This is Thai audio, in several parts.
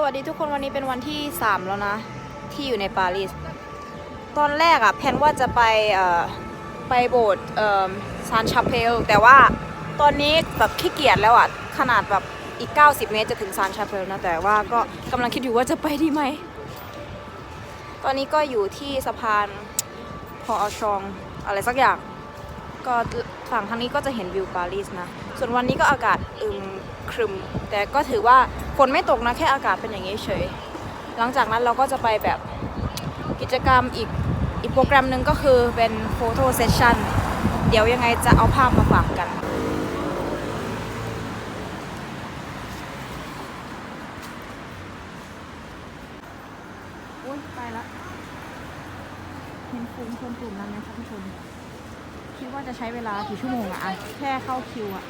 สวัสดีทุกคนวันนี้เป็นวันที่ 3 แล้วนะ ที่อยู่ในปารีส ตอนแรกอะแพนว่าจะไปไปโบสถ์ซานชาเพลแต่ว่าตอนนี้แบบขี้เกียจแล้วอะขนาดแบบอีก 90 เมตรจะถึงซานชาเพลนะแต่ว่าก็กำลังคิดอยู่ว่าจะไปดีไหม ตอนนี้ก็อยู่ที่สะพานพออชองอะไรสักอย่าง ก็ฝั่งทางนี้ก็จะเห็นวิวปารีสนะ ส่วนวันนี้ก็อากาศอึม ครึม แต่ก็ถือว่าฝนไม่ตกนะแค่อากาศเป็นอย่างนี้เฉย หลังจากนั้นเราก็จะไปแบบกิจกรรมอีกอีกโปรแกรมหนึ่งก็คือเป็นโฟโต้เซสชั่นเดี๋ยวยังไงจะเอาภาพมาฝากกันอุ้ยไปละเห็นฟูงคนกลุ่มนั้นไหมคะทุกคนคิดว่าจะใช้เวลากี่ชั่วโมงอะแค่เข้าคิวอะ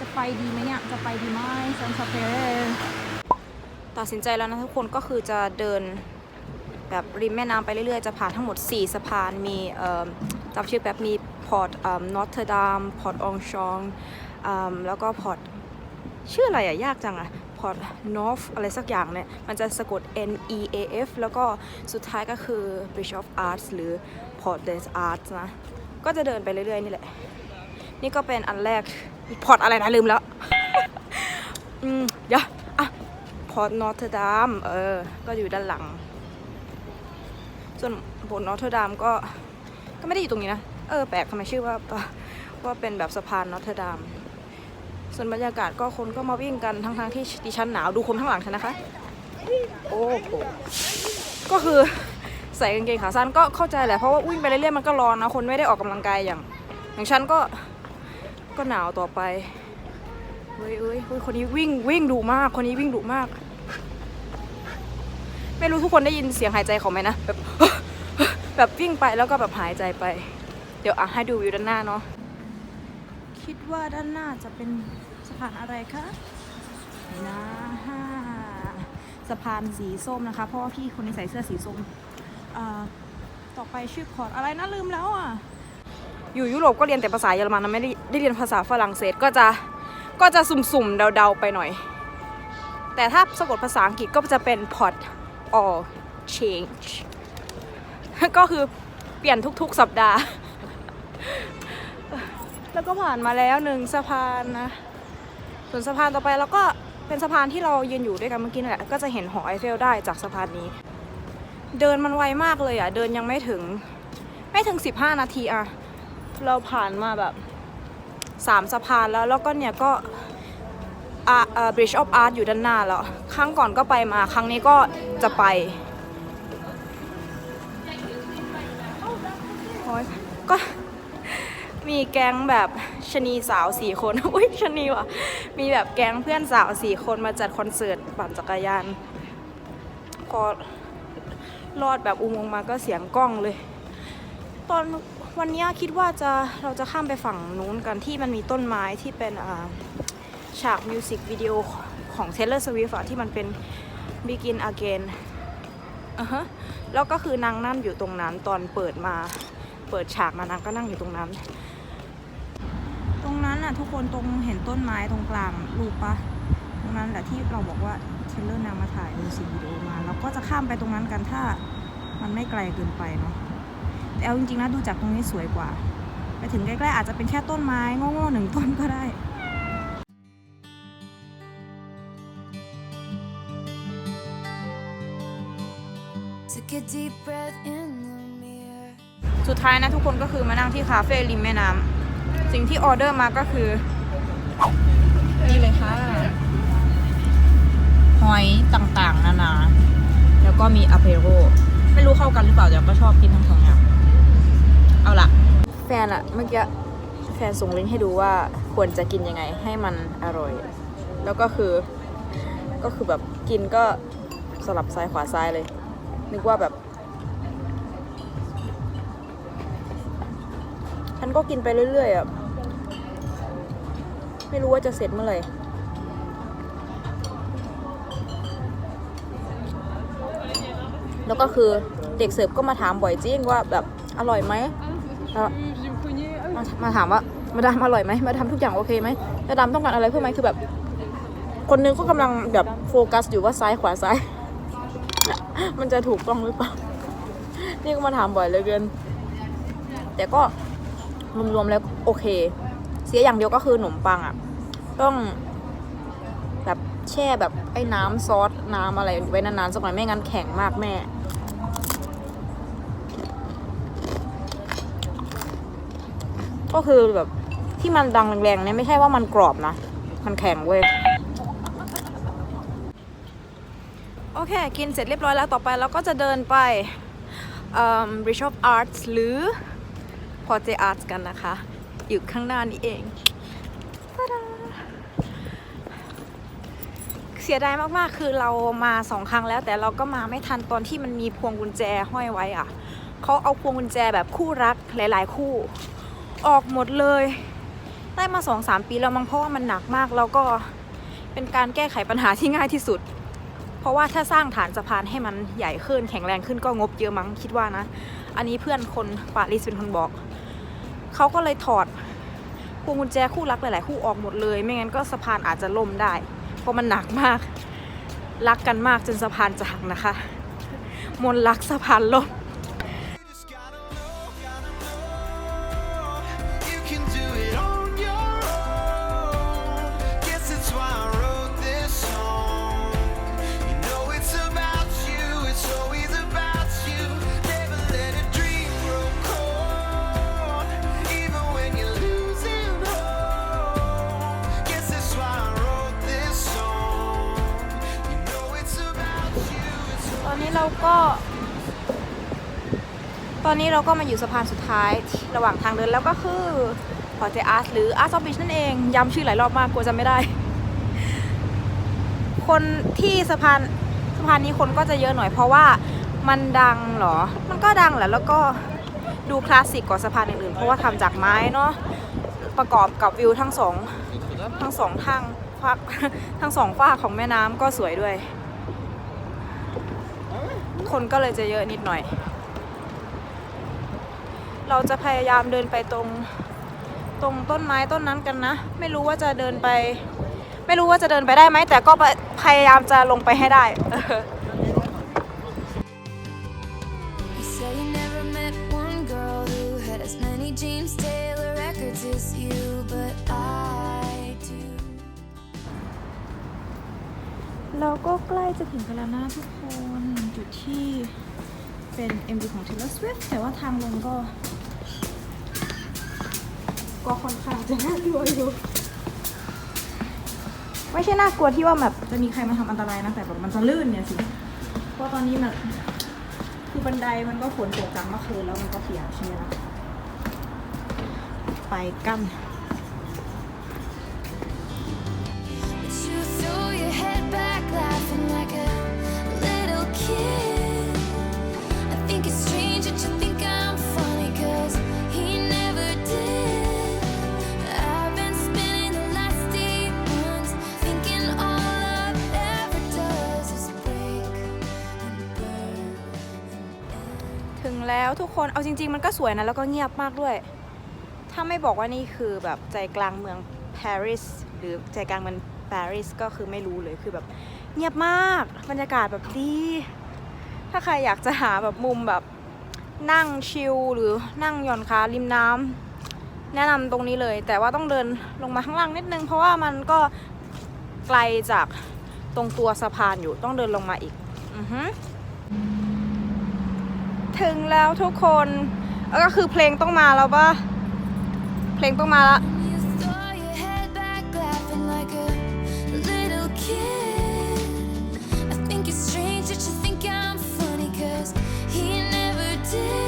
จะไปดีไหมเนี่ย จะไปดีไหมซันสเปตัดสินใจแล้วนะทุกคนก็คือจะเดินแบบริมแม่น้ำไปเรื่อยๆ จะผ่านทั้งหมด 4 สะพาน มีจำชื่อแบบมีพอร์ตนอตเทอร์ดามพอร์ตองชองแล้วก็พอร์ตชื่ออะไรอะยากจังอะพอร์ตนอฟอะไรสักอย่างเนี่ย มันจะสะกด N E A F แล้วก็สุดท้ายก็คือ Bridge of Arts หรือ Port des Arts นะ ก็จะเดินไปเรื่อยๆ นี่แหละ นี่ก็เป็นอันแรก พอร์ตอะไรนะลืมแล้ว อืมเดี๋ยวอะพอร์ตนอตเทดามเออ ก็อยู่ด้านหลัง ส่วนโบสถ์นอตเทดามก็ ก็ไม่ได้อยู่ตรงนี้นะ เออแปลกทำไมชื่อว่าว่าเป็นแบบสะพานนอตเทดามส่วนบรรยากาศก็คนก็มาวิ่งกันทั้งๆที่ดิฉันหนาวดูคนข้างหลังฉันนะคะ โอ้โหก็คือใส่กางเกงขาสั้นก็เข้าใจแหละเพราะว่าวิ่งไปเรื่อยๆมันก็ร้อนนะคนไม่ได้ออกกำลังกายอย่าง อย่างฉันก็ ก็หนาวต่อไปเฮ้ยเฮ้ยเฮ้ยคนนี้วิ่งวิ่งดุมาก คนนี้วิ่งดุมาก ไม่รู้ทุกคนได้ยินเสียงหายใจเขาไหมนะ แบบ แบบวิ่งไปแล้วก็แบบหายใจไป เดี๋ยวอะให้ดูวิวด้านหน้าเนาะ คิดว่าด้านหน้าจะเป็นสะพานอะไรคะนะฮะสะพานสีส้มนะคะ เพราะว่าพี่คนนี้ใส่เสื้อสีส้มอ่าต่อไปชื่อพอร์ตอะไรนะลืมแล้วอะ อยู่ยุโรปก็เรียนแต่ภาษาเยอรมันนะไม่ได้ได้เรียนภาษาฝรั่งเศสก็จะก็จะสุ่มๆเดาๆไปหน่อย แต่ถ้าสะกดภาษาอังกฤษก็จะเป็น pot or change ก็คือเปลี่ยนทุกๆสัปดาห์ แล้วก็ผ่านมาแล้วหนึ่งสะพานนะส่วนสะพานต่อไปแล้วก็เป็นสะพานที่เรายืนอยู่ด้วยกันเมื่อกี้นั่นแหละก็จะเห็นหอไอเฟลได้จากสะพานนี้ เดินมันไวมากเลยอะ เดินยังไม่ถึง ไม่ถึง 15 นาทีอะ เราผ่านมาแบบสามสะพานแล้วแล้วก็เนี่ยก็อ่าอ่า Bridge of Art อยู่ด้านหน้าแล้ว ครั้งก่อนก็ไปมา ครั้งนี้ก็จะไปโอยก็มีแก๊งแบบชนีสาวสี่คน อุ้ยชนีว่ะ มีแบบแก๊งเพื่อนสาวสี่คนมาจัดคอนเสิร์ตปั่นจักรยานพอรอดแบบอุโมงค์มาก็เสียงกล้องเลย ตอน วันเนี้ยคิดว่าจะเราจะข้ามไปฝั่งนู้นกันที่มันมีต้นไม้ที่เป็นอ่าฉากมิวสิกวิดีโอของ Taylor Swift อะที่มันเป็น Begin Again อะฮะแล้วก็คือนางนั่งอยู่ตรงนั้นตอนเปิดมาเปิดฉากมานางก็นั่งอยู่ตรงนั้น ตรงนั้นน่ะทุกคนตรงเห็นต้นไม้ตรงกลางรูปปะตรงนั้นแหละที่เราบอกว่าเทเลอร์นางมาถ่ายมิวสิกวิดีโอมาเราก็จะข้ามไปตรงนั้นกันถ้ามันไม่ไกลเกินไปเนาะ แต่เอาจริงๆนะดูจากตรงนี้สวยกว่า ไปถึงใกล้ๆอาจจะเป็นแค่ต้นไม้โง่ๆหนึ่งต้นก็ได้ Took a deep breath in the mirror. สุดท้ายนะทุกคนก็คือมานั่งที่คาเฟ่ริมแม่น้ำสิ่งที่ออเดอร์มาก็คือ นี่เลยค่ะหอยต่างๆ นานา แล้วก็มีอะเปโรไม่รู้เข้ากันหรือเปล่าแต่ก็ชอบกินทั้งสองอย่าง เอาละแฟนอะเมื่อกี้แฟนส่งลิงก์ให้ดูว่าควรจะกินยังไงให้มันอร่อย แล้วก็คือ ก็คือแบบกินก็สลับซ้ายขวาซ้ายเลย นึกว่าแบบ ฉันก็กินไปเรื่อยๆอะไม่รู้ว่าจะเสร็จเมื่อไหร่แล้วก็คือเด็กเสิร์ฟก็มาถามบ่อยจริงว่าแบบอร่อยไหม มาถามว่ามาดามอร่อยไหมมาดามทุกอย่างโอเคไหมมาดามต้องการอะไรเพิ่มไหมคือแบบ คนนึงก็กำลังแบบโฟกัสอยู่ว่าซ้ายขวาซ้าย มันจะถูกต้องหรือเปล่า นี่ก็มาถามบ่อยเลยเกิน แต่ก็รวมๆแล้วโอเค เสียอย่างเดียวก็คือขนมปังอะ่ะ ต้องแบบแช่แบบไอ้น้ำซอสน้ำอะไรไว้นานๆสักหน่อยไม่งั้นแข็งมากแม่ ก็คือแบบที่มันดังแรงๆเนี่ยไม่ใช่ว่ามันกรอบนะ มันแข็งเว้ย โอเค กินเสร็จเรียบร้อยแล้วต่อไปเราก็จะเดินไปเอ่อ Bridge of Arts หรือ Porte Arts กันนะคะ อยู่ข้างหน้านี้เอง เสียดายมากๆ คือเรามาสองครั้งแล้ว แต่เราก็มาไม่ทันตอนที่มันมีพวงกุญแจห้อยไว้อะเขาเอาพวงกุญแจแบบคู่รักหลาย ๆ คู่ ออกหมดเลย ได้มาสองสามปีแล้วมั้งเพราะว่ามันหนักมากแล้วก็เป็นการแก้ไขปัญหาที่ง่ายที่สุด เพราะว่าถ้าสร้างฐานสะพานให้มันใหญ่ขึ้นแข็งแรงขึ้นก็งบเยอะมั้งคิดว่านะ อันนี้เพื่อนคนปารีสเป็นคนบอกเขาก็เลยถอดพวงกุญแจคู่รักหลาย ๆ คู่ออกหมดเลย ไม่งั้นก็สะพานอาจจะล่มได้ เพราะมันหนักมาก รักกันมากจนสะพานจะหักนะคะ มนรักสะพานล่ม ตอนนี้เราก็มาอยู่สะพานสุดท้ายระหว่างทางเดินแล้วก็คือพอเจอาร์ตหรืออาร์ตออบิชนั่นเองย้ำชื่อหลายรอบมากกลัวจะไม่ได้ คนที่สะพานสะพานนี้คนก็จะเยอะหน่อยเพราะว่ามันดังเหรอ มันก็ดังแหละแล้วก็ดูคลาสสิกกว่าสะพานอื่นๆ เพราะว่าทำจากไม้เนาะประกอบกับวิวทั้งสองทั้งสองทางฝากทั้งสองฝากของแม่น้ำก็สวยด้วย คนก็เลยจะเยอะนิดหน่อย เราจะพยายามเดินไปตรงตรงต้นไม้ต้นนั้นกันนะ ไม่รู้ว่าจะเดินไป ไม่รู้ว่าจะเดินไปได้ไหมแต่ก็พยายามจะลงไปให้ได้ You say you never met one girl who had as many James Taylor records as you, but I do. เราก็ใกล้จะถึงกันแล้วนะทุกคนจุดที่เป็น MV ของ Taylor Swift แต่ว่าทางลงก็ ก็ค่อนข้างจะน่ากลัวอยู่ ไม่ใช่น่ากลัวที่ว่าแบบจะมีใครมาทำอันตรายนะแต่แบบมันจะลื่นเนี่ยสิ เพราะตอนนี้มันคือบันไดมันก็ฝนตกจากเมื่อคืนแล้วมันก็เปียกใช่ไหมล่ะ ไปกัน But you throw your head back, laughing ถึงแล้วทุกคนเอาจริง ๆ มันก็สวยนะ แล้วก็เงียบมากด้วย ถ้าไม่บอกว่านี่คือแบบใจกลางเมืองปารีสหรือใจกลางเมืองปารีสก็คือไม่รู้เลยคือแบบเงียบมากบรรยากาศแบบดี ถ้าใครอยากจะหาแบบมุมแบบนั่งชิลหรือนั่งหย่อนขาริมน้ำแนะนำตรงนี้เลย แต่ว่าต้องเดินลงมาข้างล่างนิดนึง เพราะว่ามันก็ไกลจากตรงตัวสะพานอยู่ต้องเดินลงมาอีก อือฮึ ถึงแล้วทุกคนแล้วก็คือเพลงต้องมาแล้วปะเพลงต้องมาละเ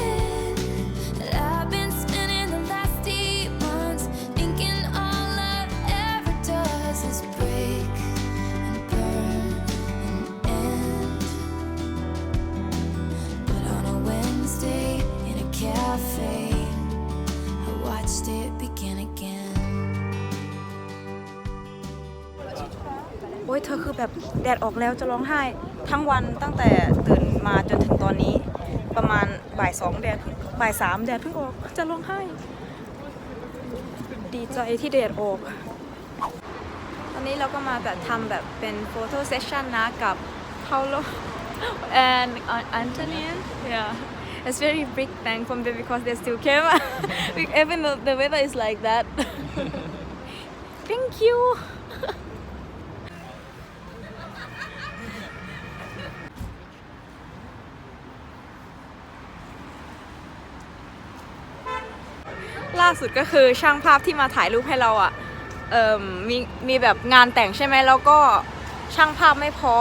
อ้ยเธอคือแบบแดดออกแล้วจะร้องไห้ ทั้งวันตั้งแต่ตื่นมาจนถึงตอนนี้ ประมาณบ่ายสองแดดบ่ายสามแดดเพิ่งออกจะร้องไห้ ดีใจที่แดดออก ตอนนี้เราก็มาแบบทำแบบเป็นโฟโต้เซสชันนะกับ Paulo and Antonin yeah it's very big thank from them because they still came even though the weather is like that thank you ล่า สุดก็คือช่างภาพที่มาถ่ายรูปให้เราอะ่ะมีมีแบบงานแต่งใช่ไหมแล้วก็ช่างภาพไม่พอ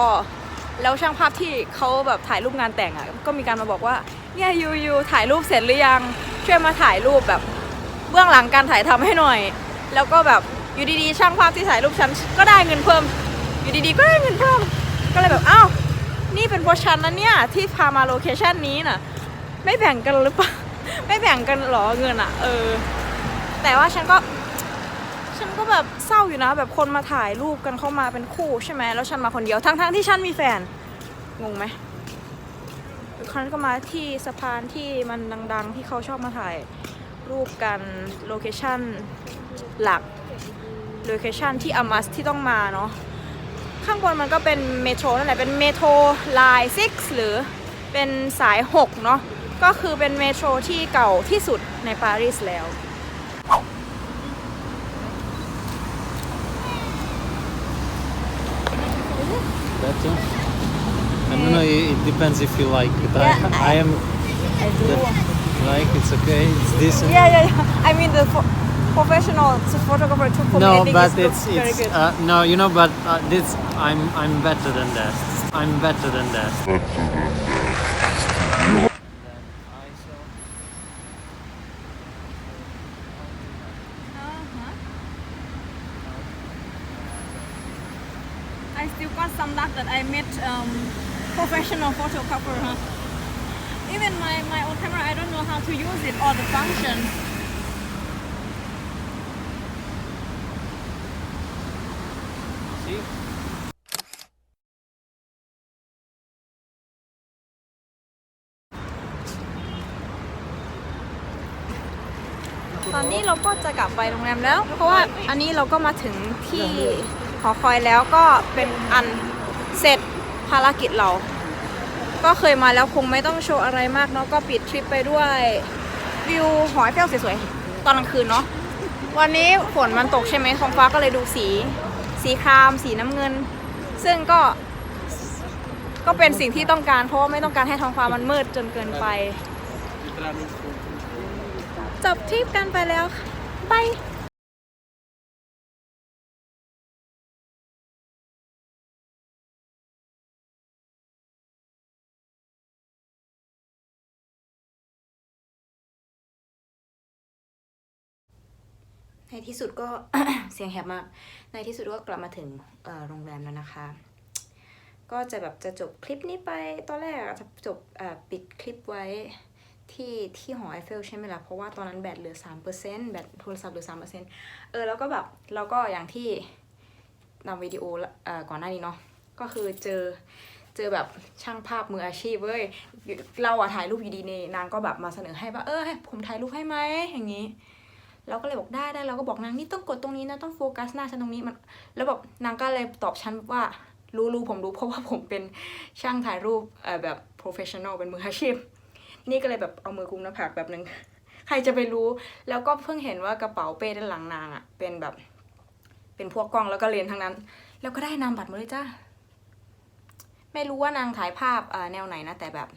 แล้วช่างภาพที่เขาแบบถ่ายรูปงานแต่งอะ่ะก็มีการมาบอกว่าเนี่ยยูยูถ่ายรูปเสร็จหรือยังช่วยมาถ่ายรูปแบบเบื้องหลังการถ่ายทำให้หน่อย แล้วก็แบบอยู่ดีๆช่างภาพที่ถ่ายรูปฉันก็ได้เงินเพิ่ม อยู่ดีๆก็ได้เงินเพิ่ม ก็เลยแบบอ้าวนี่เป็นเพราะฉันนะเนี่ยที่พามาโลเคชันนี้น่ะ ไม่แบ่งกันหรือเปล่าไม่แบ่งกันหรอเงินอะเออ แต่ว่าฉันก็ ฉันก็แบบเศร้าอยู่นะ แบบคนมาถ่ายรูปกันเข้ามาเป็นคู่ใช่ไหมแล้วฉันมาคนเดียวทั้งๆที่ฉันมีแฟนงงไหมครั้นก็มาที่สะพานที่มันดัง ๆ ที่เขาชอบมาถ่ายรูปกันโลเคชั่นหลักโลเคชั่นที่อามัสที่ต้องมาเนาะข้างบนมันก็เป็นเมโทรนั่นแหละเป็นเมโทรไลน์6หรือเป็นสาย 6 เนาะก็คือเป็นเมโทรที่เก่าที่สุดในปารีสแล้ว Better. I don't know. It, it depends if you like it. Yeah, I, I am I do. like it's okay. It's decent. Yeah, yeah, yeah. I mean the pho- professional photographer took for me. I No, think but it looks it's very it's good. uh, no, you know, but uh, this I'm I'm better than that. I'm better than that. Um, professional photographer. Huh? Even my, my own camera, I don't know how to use it or the function. See? ตอนนี้เราก็จะกลับไปโรงแรมแล้ว เพราะว่าอันนี้เราก็มาถึงที่หอคอยแล้วก็เป็นอันเสร็จ ภารกิจเรา ก็เคยมาแล้วคงไม่ต้องโชว์อะไรมากเนาะก็ปิดทริปไปด้วยวิวหอยเฟลสวยๆตอนกลางคืนเนาะวันนี้ฝนมันตกใช่ไหมท้องฟ้าก็เลยดูสี สีคราม สีน้ำเงิน ซึ่งก็ก็เป็นสิ่งที่ต้องการเพราะว่าไม่ต้องการให้ท้องฟ้ามันมืดจนเกินไป จบทริปกันไปแล้วค่ะ ในที่สุดก็ เสียงแหบมาก ในที่สุดก็กลับมาถึงโรงแรมแล้วนะคะ ก็จะแบบจะจบคลิปนี้ไป ตอนแรกจะจบปิดคลิปไว้ที่ที่หอไอเฟลใช่ไหมล่ะ เพราะว่าตอนนั้นแบตเหลือ 3%แบตโทรศัพท์เหลือ 3%เออ แล้วก็แบบเราก็อย่างที่นำวิดีโอก่อนหน้านี้เนาะ ก็คือเจอเจอแบบช่างภาพมืออาชีพเว้ย เราอะถ่ายรูปอยู่ดีๆนางก็แบบมาเสนอให้ว่า เออให้ผมถ่ายรูปให้ไหมอย่างนี้ เราก็เลยบอกได้ได้เราก็บอกนางนี่ต้องกดตรงนี้นะต้องโฟกัสหน้าฉันตรงนี้มัน แล้วแบบนางก็เลยตอบฉันว่ารู้รู้ผมรู้เพราะว่าผมเป็นช่างถ่ายรูปแบบ professional เป็นมืออาชีพ นี่ก็เลยแบบเอามือกุมหน้าผากแบบนึง ใครจะไปรู้ แล้วก็เพิ่งเห็นว่ากระเป๋าเป้ด้านหลังนางอะ่ะ เป็นแบบ เป็นพวกกล้องแล้วก็เลนทั้งนั้น แล้วก็ได้นามบัตรมาเลยจ้าไม่รู้ว่านางถ่ายภาพแนวไหนนะแต่แบบ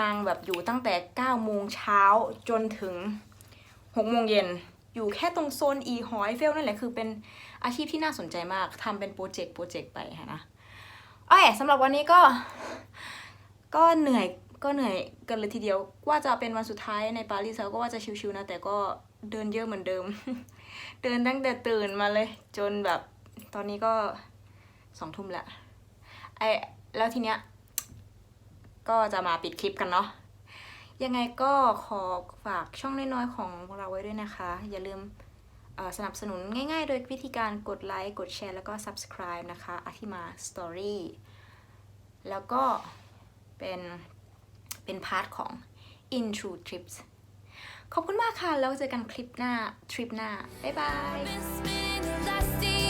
นางแบบอยู่ตั้งแต่9โมงเช้าจนถึง หกโมงเย็นอยู่แค่ตรงโซนอีหอยเฟลนั่นแหละคือเป็นอาชีพที่น่าสนใจมากทำเป็นโปรเจกต์โปรเจกต์ไปค่ะนะโอเคสำหรับวันนี้ก็ ก็เหนื่อยก็เหนื่อยกันเลยทีเดียวว่าจะเป็นวันสุดท้ายในปารีสแล้วก็ว่าจะชิวๆนะ แต่ก็เดินเยอะเหมือนเดิม เดินตั้งแต่ตื่นมาเลย จนแบบตอนนี้ก็สองทุ่มล้วไอแล้วทีเนี้ยก็จะมาปิดคลิปกันเนาะ ยังไงก็ขอฝากช่องน้อยๆของเราไว้ด้วยนะคะ อย่าลืมสนับสนุนง่ายๆ โดยวิธีการกดไลค์ กดแชร์ แล้วก็ subscribe นะคะอาทิมา Story แล้วก็เป็นเป็นพาร์ทของ Intro Trips ขอบคุณมากค่ะ แล้วเจอกันคลิปหน้า ทริปหน้า บ๊ายบาย